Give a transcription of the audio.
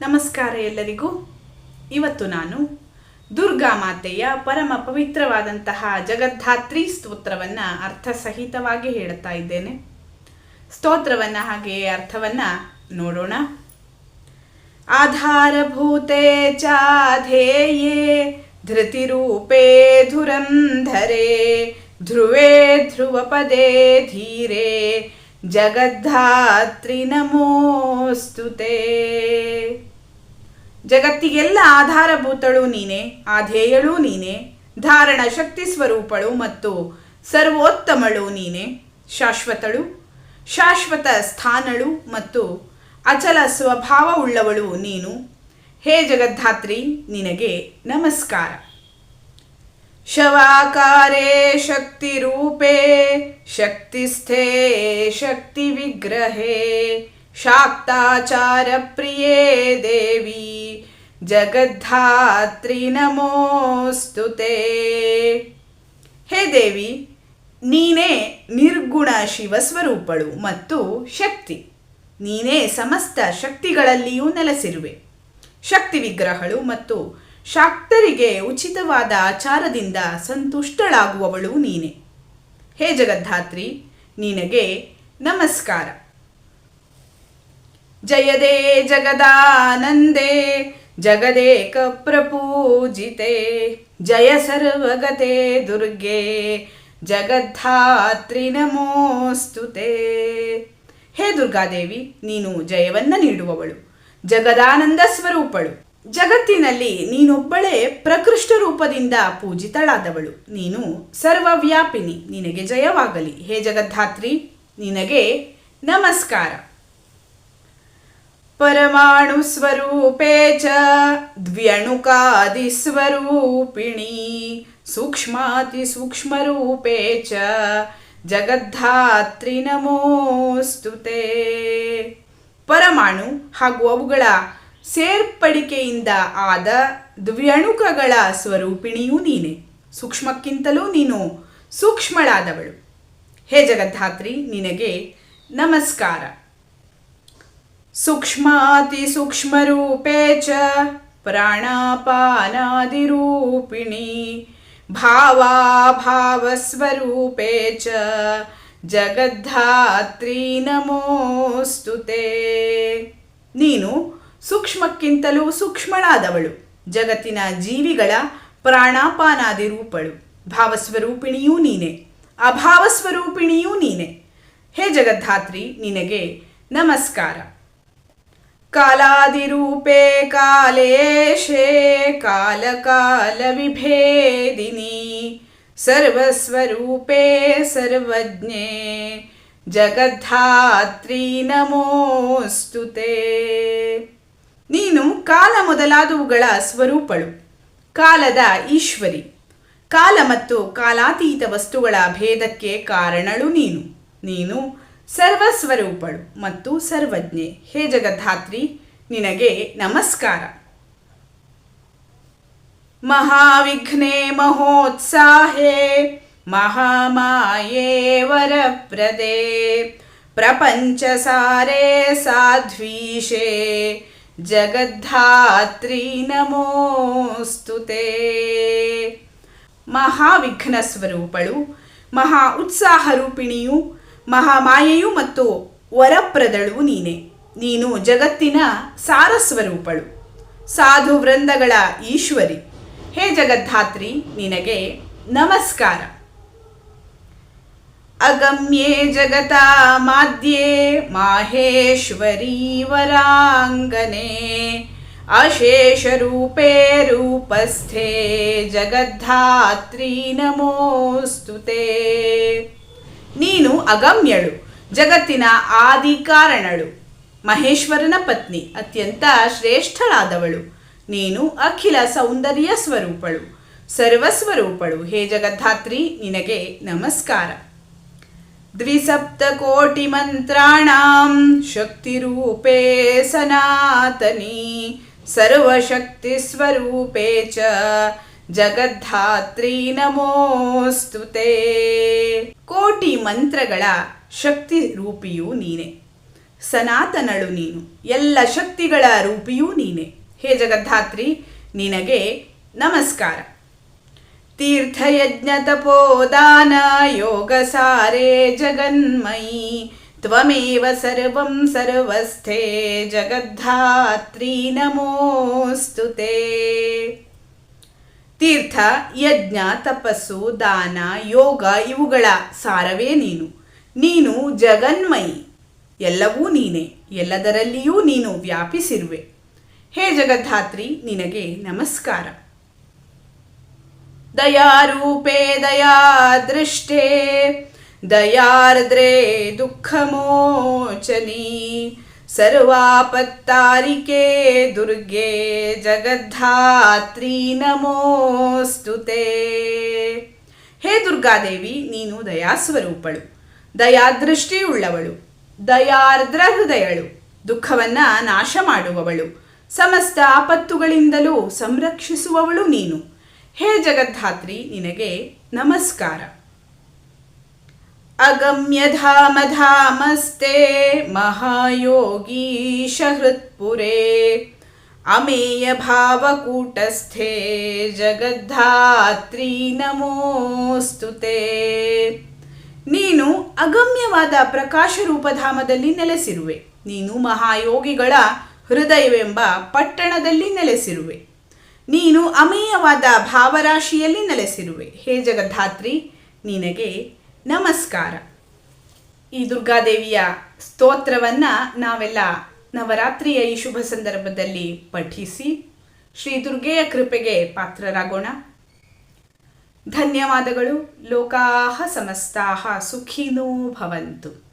ನಮಸ್ಕಾರ ಎಲ್ಲರಿಗೂ. ಇವತ್ತು ನಾನು ದುರ್ಗಾ ಮಾತೆಯ ಪರಮ ಪವಿತ್ರವಾದಂತಹ ಜಗದ್ಧಾತ್ರಿ ಸ್ತೋತ್ರವನ್ನು ಅರ್ಥಸಹಿತವಾಗಿ ಹೇಳುತ್ತಾ ಇದ್ದೇನೆ. ಸ್ತೋತ್ರವನ್ನು ಹಾಗೆ ಅರ್ಥವನ್ನು ನೋಡೋಣ. ಆಧಾರಭೂತೆ ಚಾಧೇಯೇ ಧೃತಿರೂಪೇ ಧುರಂಧರೆ ಧ್ರುವೇ ಧ್ರುವಪದೇ ಧೀರೆ ಜಗದ್ಧಾತ್ರಿ ನಮೋಸ್ತುತೆ. ಜಗತ್ತಿಗೆಲ್ಲ ಆಧಾರಭೂತಳು ನೀನೆ, ಆಧೇಯಳು ನೀನೆ, ಧಾರಣ ಶಕ್ತಿ ಸ್ವರೂಪಳು ಮತ್ತು ಸರ್ವೋತ್ತಮಳು ನೀನೆ, ಶಾಶ್ವತಳು, ಶಾಶ್ವತ ಸ್ಥಾನಳು ಮತ್ತು ಅಚಲ ಸ್ವಭಾವವುಳ್ಳವಳು ನೀನು. ಹೇ ಜಗದ್ಧಾತ್ರಿ, ನಿನಗೆ ನಮಸ್ಕಾರ. ಶವಾಕಾರೇ ಶಕ್ತಿರೂಪೇ, ಶಕ್ತಿಸ್ಥೇ ಶಕ್ತಿವಿಗ್ರಹೇ. ಶಾಕ್ತಾಚಾರ ಪ್ರಿಯೇ ದೇವಿ, ಜಗದ್ಧಾತ್ರಿ ನಮೋಸ್ತುತೆ ಹೇ ದೇವಿ, ನೀನೇ ನಿರ್ಗುಣ ಶಿವಸ್ವರೂಪಳು ಮತ್ತು ಶಕ್ತಿ. ನೀನೇ ಸಮಸ್ತ ಶಕ್ತಿಗಳಲ್ಲಿಯೂ ನೆಲೆಸಿರುವೆ. ಶಕ್ತಿ ವಿಗ್ರಹಗಳು ಮತ್ತು ಶಾಕ್ತರಿಗೆ ಉಚಿತವಾದ ಆಚಾರದಿಂದ ಸಂತುಷ್ಟಳಾಗುವವಳು ನೀನೆ. ಹೇ ಜಗದ್ಧಾತ್ರಿ, ನಿನಗೆ ನಮಸ್ಕಾರ. ಜಯದೇ ಜಗದಾನಂದೇ, ಜಗದೇಕ ಪ್ರಪೂಜಿತೆ, ಜಯ ಸರ್ವಗತೆ ದುರ್ಗೆ, ಜಗದ್ಧಾತ್ರಿ ನಮೋಸ್ತುತೆ. ಹೇ ದುರ್ಗಾದೇವಿ, ನೀನು ಜಯವನ್ನ ನೀಡುವವಳು, ಜಗದಾನಂದ ಸ್ವರೂಪಳು. ಜಗತ್ತಿನಲ್ಲಿ ನೀನೊಬ್ಬಳೇ ಪ್ರಕೃಷ್ಟ ರೂಪದಿಂದ ಪೂಜಿತಳಾದವಳು. ನೀನು ಸರ್ವವ್ಯಾಪಿನಿ, ನಿನಗೆ ಜಯವಾಗಲಿ. ಹೇ ಜಗದ್ಧಾತ್ರಿ, ನಿನಗೆ ನಮಸ್ಕಾರ. ಪರಮಾಣು ಚ ದ್ವ್ಯಣುಕಾದಿಸ್ವರೂಪಿಣಿ ಸೂಕ್ಷ್ಮಾತಿ ಸೂಕ್ಷ್ಮರೂಪೇ ಚ ಜಗದ್ಧಾತ್ರಿ ನಮೋಸ್ತುತೆ ಪರಮಾಣು ಹಾಗೂ ಅವುಗಳ ಸೇರ್ಪಡಿಕೆಯಿಂದ ಆದ ದ್ವ್ಯಣುಕಗಳ ಸ್ವರೂಪಿಣಿಯೂ ನೀನೆ. ಸೂಕ್ಷ್ಮಕ್ಕಿಂತಲೂ ನೀನು ಸೂಕ್ಷ್ಮಳಾದವಳು. ಹೇ ಜಗದ್ಧಾತ್ರಿ, ನಿನಗೆ ನಮಸ್ಕಾರ. ಸೂಕ್ಷ್ಮರೂಪೇ ಚ ಪ್ರಾಣಾಪಾನಾದಿರೂಪಿಣಿ ಭಾವಾಭಾವಸ್ವರೂಪೇ ಚ ಜಗದ್ಧಾತ್ರಿ ನಮೋಸ್ತುತೆ ನೀನು ಸೂಕ್ಷ್ಮಕ್ಕಿಂತಲೂ ಸೂಕ್ಷ್ಮಳಾದವಳು. ಜಗತ್ತಿನ ಜೀವಿಗಳ ಪ್ರಾಣಾಪಾನಾದಿ ರೂಪಳು ಭಾವಸ್ವರೂಪಿಣಿಯೂ ನೀನೆ. ಅಭಾವಸ್ವರೂಪಿಣಿಯೂ ನೀನೆ. ಹೇ ಜಗದ್ಧಾತ್ರಿ, ನಿನಗೆ ನಮಸ್ಕಾರ. ಕಾಲೇಶೇ ಕಾಲಕಾಲ ವಿಭೇದಿನಿ ಸರ್ವಸ್ವರೂಪೇ ಸರ್ವಜ್ಞೆ ಜಗದ್ಧಾತ್ರಿ ನಮೋಸ್ತುತೆ ನೀನು ಕಾಲ ಮೊದಲಾದವುಗಳ ಸ್ವರೂಪಳು, ಕಾಲದ ಈಶ್ವರಿ, ಕಾಲ ಮತ್ತು ಕಾಲಾತೀತ ವಸ್ತುಗಳ ಭೇದಕ್ಕೆ ಕಾರಣಳು ನೀನು. ನೀನು ಸರ್ವಸ್ವರೂಪಳು ಮತ್ತು ಸರ್ವಜ್ಞೆ. ಹೇ ಜಗದ್ಧಾತ್ರಿ, ನಿನಗೆ ನಮಸ್ಕಾರ. ಮಹಾವಿಘ್ನೆ ಮಹೋತ್ಸಾಹೇ, ಮಹಾಮಾಯೇ ವರಪ್ರದೆ. ಪ್ರಪಂಚಸಾರೇ ಸಾಧ್ವೀಶೇ, ಜಗದ್ಧಾತ್ರಿ ನಮೋಸ್ತುತೆ ಮಹಾವಿಘ್ನ ಸ್ವರೂಪಳು, ಮಹಾ ಉತ್ಸಾಹ ರೂಪಿಣಿಯು ಮಹಾಮಾಯೆಯು ಮತ್ತು ವರಪ್ರದಳು ನೀನೆ. ನೀನು ಜಗತ್ತಿನ ಸಾರಸ್ವರೂಪಳು. ಸಾಧು ವೃಂದಗಳ ಈಶ್ವರಿ. ಹೇ ಜಗದ್ಧಾತ್ರಿ, ನಿನಗೆ ನಮಸ್ಕಾರ. ಅಗಮ್ಯೇ ಜಗತಾ ಮಾದ್ಯೇ ಮಾಹೇಶ್ವರಿ ವರಾಂಗನೆ. ಅಶೇಷರೂಪೇ ರೂಪಸ್ಥೆ, ಜಗದ್ಧಾತ್ರಿ ನಮೋಸ್ತುತೆ. ನೀನು ಅಗಮ್ಯಳು, ಜಗತ್ತಿನ ಆದಿ ಕಾರಣಳು ಮಹೇಶ್ವರನ ಪತ್ನಿ, ಅತ್ಯಂತ ಶ್ರೇಷ್ಠಳಾದವಳು. ನೀನು ಅಖಿಲ ಸೌಂದರ್ಯ ಸ್ವರೂಪಳು, ಸರ್ವಸ್ವರೂಪಳು. ಹೇ ಜಗದ್ಧಾತ್ರಿ, ನಿನಗೆ ನಮಸ್ಕಾರ. ದ್ವಿಸಪ್ತಕೋಟಿ ಮಂತ್ರಾಣಾಂ ಶಕ್ತಿರೂಪೇ ಸನಾತನಿ ಸರ್ವಶಕ್ತಿ ಸ್ವರೂಪೇ ಚ. ಜಗದ್ಧಾತ್ರಿ ನಮೋಸ್ತುತೆ ಕೋಟಿ ಮಂತ್ರಗಳ ಶಕ್ತಿ ರೂಪಿಯು ನೀನೆ. ಸನಾತನಳು ನೀನು, ಎಲ್ಲ ಶಕ್ತಿಗಳ ರೂಪಿಯೂ ನೀನೆ. ಹೇ ಜಗದ್ಧಾತ್ರಿ, ನಿನಗೆ ನಮಸ್ಕಾರ. ತೀರ್ಥಯಜ್ಞ ತಪೋದಾನ ಯೋಗ ಸಾರೇ ಜಗನ್ಮಯಿ, ತ್ವಮೇವ ಸರ್ವಂ ಸರ್ವಸ್ಥೆ ಜಗದ್ಧಾತ್ರಿ ನಮೋಸ್ತು ತೇ. ತೀರ್ಥ, ಯಜ್ಞ, ತಪಸ್ಸು, ದಾನ, ಯೋಗ ಇವುಗಳ ಸಾರವೇ ನೀನು. ನೀನು ಜಗನ್ಮಯಿ. ಎಲ್ಲವೂ ನೀನೇ. ಎಲ್ಲದರಲ್ಲಿಯೂ ನೀನು ವ್ಯಾಪಿಸಿರುವೆ. ಹೇ ಜಗದ್ಧಾತ್ರಿ, ನಿನಗೆ ನಮಸ್ಕಾರ. ದಯಾರೂಪೇ ದಯಾದೃಷ್ಟೇ. ದಯಾರ್ದ್ರೇ ದುಃಖಮೋಚನಿ. ಸರ್ವಾಪತ್ತಾರಿಕೆ ದುರ್ಗೆ ಜಗದ್ಧಾತ್ರಿ ನಮೋಸ್ತುತೆ ಹೇ ದುರ್ಗಾದೇವಿ, ನೀನು ದಯಾಸ್ವರೂಪಳು, ದಯಾದೃಷ್ಟಿಯುಳ್ಳವಳು ದಯಾರ್ದ್ರ ಹೃದಯಳು ದುಃಖವನ್ನ ನಾಶ ಮಾಡುವವಳು ಸಮಸ್ತ ಆಪತ್ತುಗಳಿಂದಲೂ ಸಂರಕ್ಷಿಸುವವಳು ನೀನು. ಹೇ ಜಗದ್ಧಾತ್ರಿ, ನಿನಗೆ ನಮಸ್ಕಾರ. अगम्यधामधामस्ते महायोगीश हृत्पुरे अमेयभावकूटस्थे ಜಗದ್ಧಾತ್ರಿ ನಮೋಸ್ತು ತೇ ನೀನು ಅಗಮ್ಯವಾದ ಪ್ರಕಾಶ ರೂಪಧಾಮದಲ್ಲಿ ನೆಲೆಸಿರುವೆ ನೀನು ಮಹಾಯೋಗಿಗಳ ಹೃದಯವೆಂಬ ಪಟ್ಟಣದಲ್ಲಿ ನೆಲೆಸಿರುವೆ ನೀನು ಅಮೇಯವಾದ ಭಾವರಾಶಿಯಲ್ಲಿ ನೆಲೆಸಿರುವೆ ಹೇ ಜಗದ್ಧಾತ್ರಿ ನಿನಗೆ ನಮಸ್ಕಾರ. ಈ ದುರ್ಗಾದೇವಿಯ ಸ್ತೋತ್ರವನ್ನ ನಾವೆಲ್ಲ ನವರಾತ್ರಿಯ ಈ ಶುಭ ಸಂದರ್ಭದಲ್ಲಿ ಪಠಿಸಿ ಶ್ರೀ ದುರ್ಗೆಯ ಕೃಪೆಗೆ ಪಾತ್ರರಾಗೋಣ. ಧನ್ಯವಾದಗಳು. ಲೋಕಾಹ ಸಮಸ್ತಾಹ ಸುಖಿನೋ ಭವಂತು.